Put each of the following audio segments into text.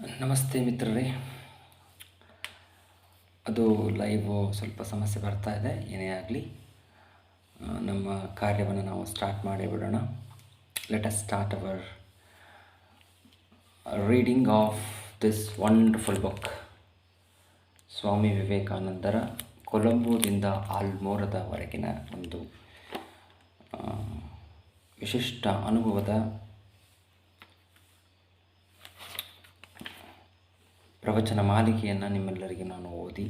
ನಮಸ್ತೆ ಮಿತ್ರರೇ. ಅದು ಲೈವು ಸ್ವಲ್ಪ ಸಮಸ್ಯೆ ಬರ್ತಾ ಇದೆ, ಏನೇ ಆಗಲಿ. ನಮ್ಮ ಕಾರ್ಯವನ್ನು ನಾವು ಸ್ಟಾರ್ಟ್ ಮಾಡಿ ಬಿಡೋಣ let us start our reading of this wonderful book Swami ವಿವೇಕಾನಂದರ ಕೊಲಂಬೋದಿಂದ ಆಲ್ಮೋರದವರೆಗಿನ ಒಂದು ವಿಶಿಷ್ಟ ಅನುಭವದ ಪ್ರವಚನ ಮಾಲಿಕೆಯನ್ನು ನಿಮ್ಮೆಲ್ಲರಿಗೆ ನಾನು ಓದಿ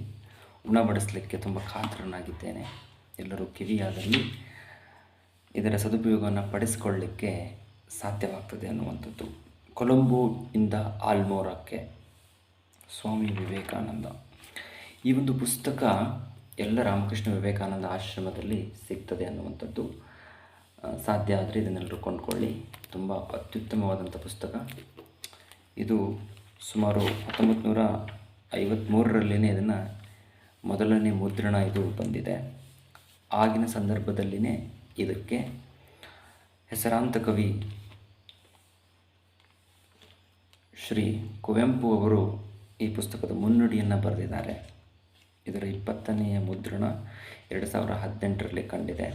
ಉಣಬಡಿಸಲಿಕ್ಕೆ ತುಂಬ ಕಾತರನಾಗಿದ್ದೇನೆ. ಎಲ್ಲರೂ ಕಿವಿಯಾದಲ್ಲಿ ಇದರ ಸದುಪಯೋಗವನ್ನು ಪಡಿಸಿಕೊಳ್ಳಲಿಕ್ಕೆ ಸಾಧ್ಯವಾಗ್ತದೆ ಅನ್ನುವಂಥದ್ದು. ಕೊಲಂಬೋ ಇಂದ ಆಲ್ಮೋರಕ್ಕೆ ಸ್ವಾಮಿ ವಿವೇಕಾನಂದ. ಈ ಒಂದು ಪುಸ್ತಕ ಎಲ್ಲ ರಾಮಕೃಷ್ಣ ವಿವೇಕಾನಂದ ಆಶ್ರಮದಲ್ಲಿ ಸಿಗ್ತದೆ ಅನ್ನುವಂಥದ್ದು ಸಾಧ್ಯ ಆದರೆ ಇದನ್ನೆಲ್ಲರೂ ಕೊಂಡ್ಕೊಳ್ಳಿ. ತುಂಬ ಅತ್ಯುತ್ತಮವಾದಂಥ ಪುಸ್ತಕ. ಇದು ಸುಮಾರು ಹತ್ತೊಂಬತ್ತು ನೂರ ಐವತ್ತ್ಮೂರರಲ್ಲಿನೇ ಇದನ್ನು ಮೊದಲನೇ ಮುದ್ರಣ ಇದು ಬಂದಿದೆ. ಆಗಿನ ಸಂದರ್ಭದಲ್ಲಿನೇ ಇದಕ್ಕೆ ಹೆಸರಾಂತ ಕವಿ ಶ್ರೀ ಕುವೆಂಪು ಅವರು ಈ ಪುಸ್ತಕದ ಮುನ್ನುಡಿಯನ್ನು ಬರೆದಿದ್ದಾರೆ. ಇದರ ಇಪ್ಪತ್ತನೆಯ ಮುದ್ರಣ ಎರಡು ಸಾವಿರ ಹದಿನೆಂಟರಲ್ಲಿ ಕಂಡಿದೆ.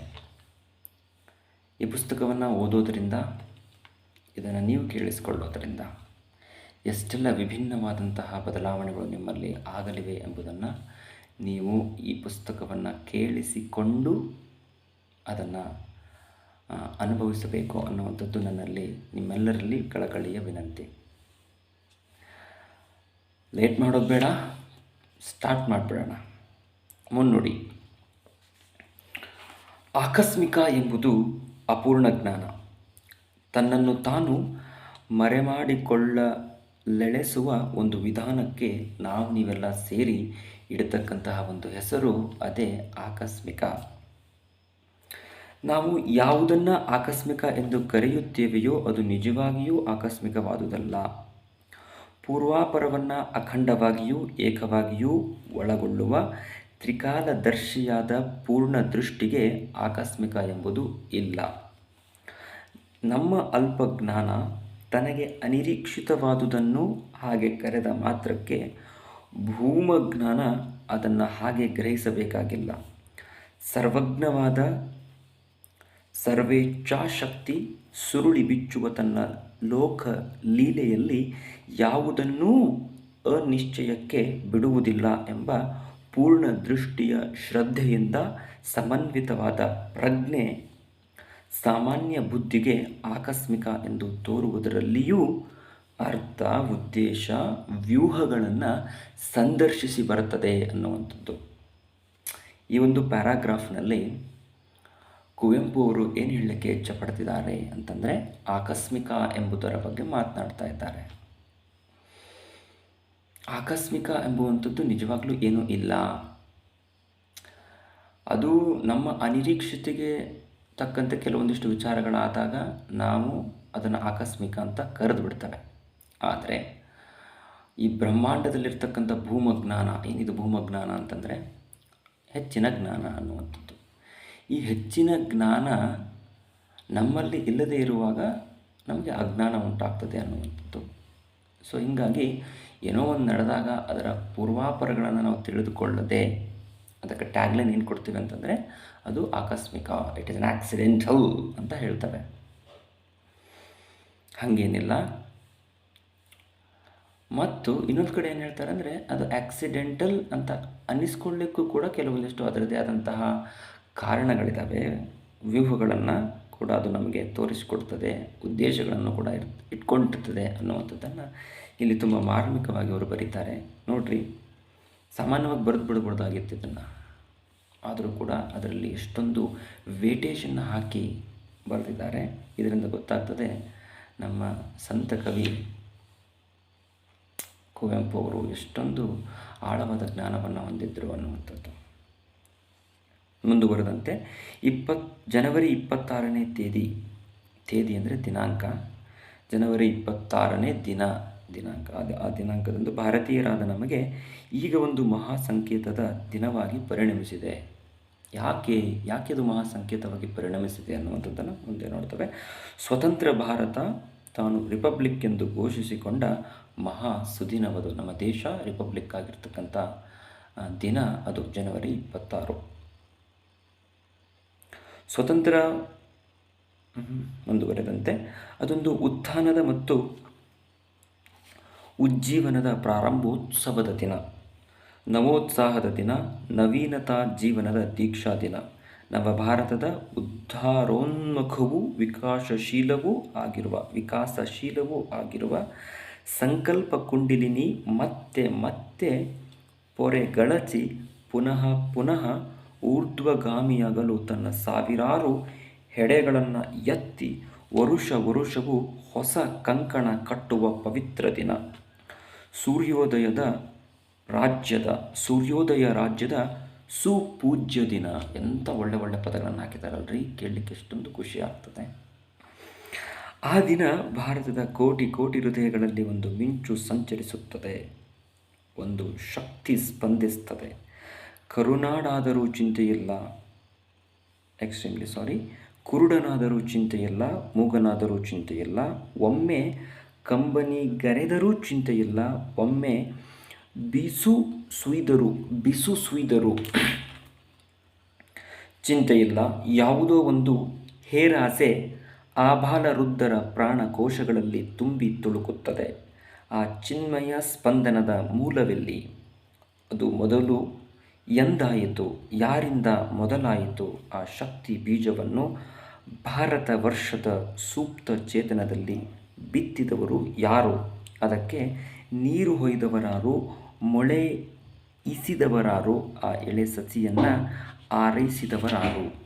ಈ ಪುಸ್ತಕವನ್ನು ಓದೋದರಿಂದ, ಇದನ್ನು ನೀವು ಕೇಳಿಸಿಕೊಳ್ಳೋದರಿಂದ ಎಷ್ಟೆಲ್ಲ ವಿಭಿನ್ನವಾದಂತಹ ಬದಲಾವಣೆಗಳು ನಿಮ್ಮಲ್ಲಿ ಆಗಲಿವೆ ಎಂಬುದನ್ನು ನೀವು ಈ ಪುಸ್ತಕವನ್ನು ಕೇಳಿಸಿಕೊಂಡು ಅದನ್ನು ಅನುಭವಿಸಬೇಕು ಅನ್ನುವಂಥದ್ದು ನನ್ನಲ್ಲಿ ನಿಮ್ಮೆಲ್ಲರಲ್ಲಿ ಕಳಕಳಿಯ ವಿನಂತಿ. ಲೇಟ್ ಮಾಡೋದು ಬೇಡ, ಸ್ಟಾರ್ಟ್ ಮಾಡಿಬಿಡೋಣ. ಮುನ್ನುಡಿ. ಆಕಸ್ಮಿಕ ಎಂಬುದು ಅಪೂರ್ಣ ಜ್ಞಾನ. ತನ್ನನ್ನು ತಾನು ಮರೆಮಾಡಿಕೊಳ್ಳಲೆಳೆಸುವ ಒಂದು ವಿಧಾನಕ್ಕೆ ನಾವು ನೀವೆಲ್ಲ ಸೇರಿ ಇಡತಕ್ಕಂತಹ ಒಂದು ಹೆಸರು, ಅದೇ ಆಕಸ್ಮಿಕ. ನಾವು ಯಾವುದನ್ನು ಆಕಸ್ಮಿಕ ಎಂದು ಕರೆಯುತ್ತೇವೆಯೋ ಅದು ನಿಜವಾಗಿಯೂ ಆಕಸ್ಮಿಕವಾದುದಲ್ಲ. ಪೂರ್ವಾಪರವನ್ನು ಅಖಂಡವಾಗಿಯೂ ಏಕವಾಗಿಯೂ ಒಳಗೊಳ್ಳುವ ತ್ರಿಕಾಲದರ್ಶಿಯಾದ ಪೂರ್ಣ ದೃಷ್ಟಿಗೆ ಆಕಸ್ಮಿಕ ಎಂಬುದು ಇಲ್ಲ. ನಮ್ಮ ಅಲ್ಪ ಜ್ಞಾನ ತನಗೆ ಅನಿರೀಕ್ಷಿತವಾದುದನ್ನು ಹಾಗೆ ಕರೆದ ಮಾತ್ರಕ್ಕೆ ಭೂಮಜ್ಞಾನ ಅದನ್ನು ಹಾಗೆ ಗ್ರಹಿಸಬೇಕಾಗಿಲ್ಲ. ಸರ್ವಜ್ಞವಾದ ಸರ್ವೇಚ್ಛಾಶಕ್ತಿ ಸುರುಳಿ ಬಿಚ್ಚುವ ತನ್ನ ಲೋಕ ಲೀಲೆಯಲ್ಲಿ ಯಾವುದನ್ನೂ ಅನಿಶ್ಚಯಕ್ಕೆ ಬಿಡುವುದಿಲ್ಲ ಎಂಬ ಪೂರ್ಣ ದೃಷ್ಟಿಯ ಶ್ರದ್ಧೆಯಿಂದ ಸಮನ್ವಿತವಾದ ಪ್ರಜ್ಞೆ ಸಾಮಾನ್ಯ ಬುದ್ಧಿಗೆ ಆಕಸ್ಮಿಕ ಎಂದು ತೋರುವುದರಲ್ಲಿಯೂ ಅರ್ಥ, ಉದ್ದೇಶ, ವ್ಯೂಹಗಳನ್ನು ಸಂದರ್ಶಿಸಿ ಬರುತ್ತದೆ ಅನ್ನುವಂಥದ್ದು. ಈ ಒಂದು ಪ್ಯಾರಾಗ್ರಾಫ್ನಲ್ಲಿ ಕುವೆಂಪು ಅವರು ಏನು ಹೇಳಲಿಕ್ಕೆ ಇಚ್ಛಪಡ್ತಿದ್ದಾರೆ ಅಂತಂದರೆ ಆಕಸ್ಮಿಕ ಎಂಬುದರ ಬಗ್ಗೆ ಮಾತನಾಡ್ತಾ ಇದ್ದಾರೆ. ಆಕಸ್ಮಿಕ ಎಂಬುವಂಥದ್ದು ನಿಜವಾಗ್ಲೂ ಏನೂ ಇಲ್ಲ. ಅದು ನಮ್ಮ ಅನಿರೀಕ್ಷತೆಗೆ ತಕ್ಕಂತೆ ಕೆಲವೊಂದಿಷ್ಟು ವಿಚಾರಗಳಾದಾಗ ನಾವು ಅದನ್ನು ಆಕಸ್ಮಿಕ ಅಂತ ಕರೆದು ಬಿಡ್ತವೆ. ಆದರೆ ಈ ಬ್ರಹ್ಮಾಂಡದಲ್ಲಿರ್ತಕ್ಕಂಥ ಭೂಮಜ್ಞಾನ ಏನಿದು ಭೂಮಜ್ಞಾನ ಅಂತಂದರೆ ಹೆಚ್ಚಿನ ಜ್ಞಾನ ಅನ್ನುವಂಥದ್ದು. ಈ ಹೆಚ್ಚಿನ ಜ್ಞಾನ ನಮ್ಮಲ್ಲಿ ಇಲ್ಲದೇ ಇರುವಾಗ ನಮಗೆ ಅಜ್ಞಾನ ಉಂಟಾಗ್ತದೆ ಅನ್ನುವಂಥದ್ದು. ಸೊ ಹೀಗಾಗಿ ಏನೋ ಒಂದು ನಡೆದಾಗ ಅದರ ಪೂರ್ವಾಪರಗಳನ್ನು ನಾವು ತಿಳಿದುಕೊಳ್ಳದೆ, ಅದಕ್ಕೆ ಟ್ಯಾಗ್ಲೈನ್ ಏನು ಕೊಡ್ತೀವಿ ಅಂತಂದರೆ ಅದು ಆಕಸ್ಮಿಕ ಇಟ್ ಇಸ್ ಅನ್ ಆಕ್ಸಿಡೆಂಟಲ್ ಅಂತ ಹೇಳ್ತವೆ. ಹಾಗೇನಿಲ್ಲ. ಮತ್ತು ಇನ್ನೊಂದು ಕಡೆ ಏನು ಹೇಳ್ತಾರೆ ಅಂದರೆ ಅದು ಆಕ್ಸಿಡೆಂಟಲ್ ಅಂತ ಅನ್ನಿಸ್ಕೊಳ್ಳಿಕ್ಕೂ ಕೂಡ ಕೆಲವೊಂದಿಷ್ಟು ಅದರದೇ ಆದಂತಹ ಕಾರಣಗಳಿದ್ದಾವೆ ವ್ಯೂಹಗಳನ್ನು ಕೂಡ ಅದು ನಮಗೆ ತೋರಿಸಿಕೊಡ್ತದೆ, ಉದ್ದೇಶಗಳನ್ನು ಕೂಡ ಇರ್, ಇಟ್ಕೊಂಡಿರ್ತದೆ ಅನ್ನುವಂಥದ್ದನ್ನು ಇಲ್ಲಿ ತುಂಬ ಮಾರ್ಮಿಕವಾಗಿ ಅವರು ಬರೀತಾರೆ. ನೋಡ್ರಿ, ಸಾಮಾನ್ಯವಾಗಿ ಬರೆದು ಬಿಡ್ಬೋದಾಗಿತ್ತು ಇದನ್ನು. ಆದರೂ ಕೂಡ ಅದರಲ್ಲಿ ಎಷ್ಟೊಂದು ವೇಟೇಜನ್ನು ಹಾಕಿ ಬರೆದಿದ್ದಾರೆ. ಇದರಿಂದ ಗೊತ್ತಾಗ್ತದೆ ನಮ್ಮ ಸಂತ ಕವಿ ಕುವೆಂಪು ಅವರು ಎಷ್ಟೊಂದು ಆಳವಾದ ಜ್ಞಾನವನ್ನು ಹೊಂದಿದ್ದರು ಅನ್ನುವಂಥದ್ದು. ಮುಂದುವರೆದಂತೆ, ಇಪ್ಪತ್, ಜನವರಿ ಇಪ್ಪತ್ತಾರನೇ ತೇದಿ ತೇದಿ ಅಂದರೆ ದಿನಾಂಕ. ಜನವರಿ ಇಪ್ಪತ್ತಾರನೇ ದಿನ. ದಿನಾಂಕ. ಆ ದಿನಾಂಕದಂದು ಭಾರತೀಯರಾದ ನಮಗೆ ಈಗ ಒಂದು ಮಹಾ ಸಂಕೇತದ ದಿನವಾಗಿ ಪರಿಣಮಿಸಿದೆ. ಯಾಕೆ ಯಾಕೆ ಅದು ಮಹಾ ಸಂಕೇತವಾಗಿ ಪರಿಣಮಿಸಿದೆ ಅನ್ನುವಂಥದ್ದನ್ನು ಮುಂದೆ ನೋಡ್ತೇವೆ. ಸ್ವತಂತ್ರ ಭಾರತ ತಾನು ರಿಪಬ್ಲಿಕ್ ಎಂದು ಘೋಷಿಸಿಕೊಂಡ ಮಹಾ ಸುದಿನವದು ನಮ್ಮ ದೇಶ ರಿಪಬ್ಲಿಕ್ ಆಗಿರ್ತಕ್ಕಂಥ ದಿನ ಅದು ಜನವರಿ ಇಪ್ಪತ್ತಾರು. ಸ್ವತಂತ್ರ ಮುಂದುವರೆದಂತೆ ಅದೊಂದು ಉತ್ಥಾನದ ಮತ್ತು ಉಜ್ಜೀವನದ ಪ್ರಾರಂಭೋತ್ಸವದ ದಿನ. ನವೋತ್ಸಾಹದ ದಿನ, ನವೀನತಾ ಜೀವನದ ದೀಕ್ಷಾ ದಿನ. ನವ ಭಾರತದ ಉದ್ಧಾರೋನ್ಮುಖವೂ ವಿಕಾಸಶೀಲವೂ ಆಗಿರುವ ವಿಕಾಸಶೀಲವೂ ಆಗಿರುವ ಸಂಕಲ್ಪ ಕುಂಡಿಲಿನಿ ಮತ್ತೆ ಮತ್ತೆ ಪೊರೆಗಳಚಿ ಪುನಃ ಪುನಃ ಊರ್ಧ್ವಗಾಮಿಯಾಗಲು ತನ್ನ ಸಾವಿರಾರು ಹೆಡೆಗಳನ್ನು ಎತ್ತಿ ವರುಷ ವರುಷವೂ ಹೊಸ ಕಂಕಣ ಕಟ್ಟುವ ಪವಿತ್ರ ದಿನ. ಸೂರ್ಯೋದಯದ ರಾಜ್ಯದ, ಸೂರ್ಯೋದಯ ರಾಜ್ಯದ ಸುಪೂಜ್ಯ ದಿನ ಎಂಥ ಒಳ್ಳೆ ಒಳ್ಳೆ ಪದಗಳನ್ನು ಹಾಕಿದಾರಲ್ರಿ? ಕೇಳಲಿಕ್ಕೆ ಎಷ್ಟೊಂದು ಖುಷಿ ಆಗ್ತದೆ. ಆ ದಿನ ಭಾರತದ ಕೋಟಿ ಕೋಟಿ ಹೃದಯಗಳಲ್ಲಿ ಒಂದು ಮಿಂಚು ಸಂಚರಿಸುತ್ತದೆ, ಒಂದು ಶಕ್ತಿ ಸ್ಪಂದಿಸ್ತದೆ. ಕರುನಾಡಾದರೂ ಚಿಂತೆಯಿಲ್ಲ ಎಕ್ಸ್ಟ್ರೀಮ್ಲಿ ಸಾರಿ ಕುರುಡನಾದರೂ ಚಿಂತೆಯಿಲ್ಲ ಮೂಗನಾದರೂ ಚಿಂತೆಯಿಲ್ಲ ಒಮ್ಮೆ ಕಂಬನಿ ಗರೆದರೂ ಚಿಂತೆಯಿಲ್ಲ, ಒಮ್ಮೆ ಬಿಸು ಸುಯ್ದರು ಬಿಸು ಸುಯ್ದರು ಚಿಂತೆಯಿಲ್ಲ. ಯಾವುದೋ ಒಂದು ಹೇರಾಸೆ ಆಬಾಲ ವೃದ್ಧರ ಪ್ರಾಣಕೋಶಗಳಲ್ಲಿ ತುಂಬಿ ತುಳುಕುತ್ತದೆ. ಆ ಚಿನ್ಮಯ ಸ್ಪಂದನದ ಮೂಲವೆಲ್ಲಿ? ಅದು ಮೊದಲು ಎಂದಾಯಿತು, ಯಾರಿಂದ ಮೊದಲಾಯಿತು? ಆ ಶಕ್ತಿ ಬೀಜವನ್ನು ಭಾರತ ವರ್ಷದ ಸೂಕ್ತ ಚೇತನದಲ್ಲಿ ಬಿತ್ತಿದವರು ಯಾರು? ಅದಕ್ಕೆ ನೀರು ಹೊಯ್ದವರಾರು ಮೊಳೆ ಇಸಿದವರಾರು. ಆ ಎಳೆ ಸಸಿಯನ್ನು ಆರೈಸಿದವರಾರು.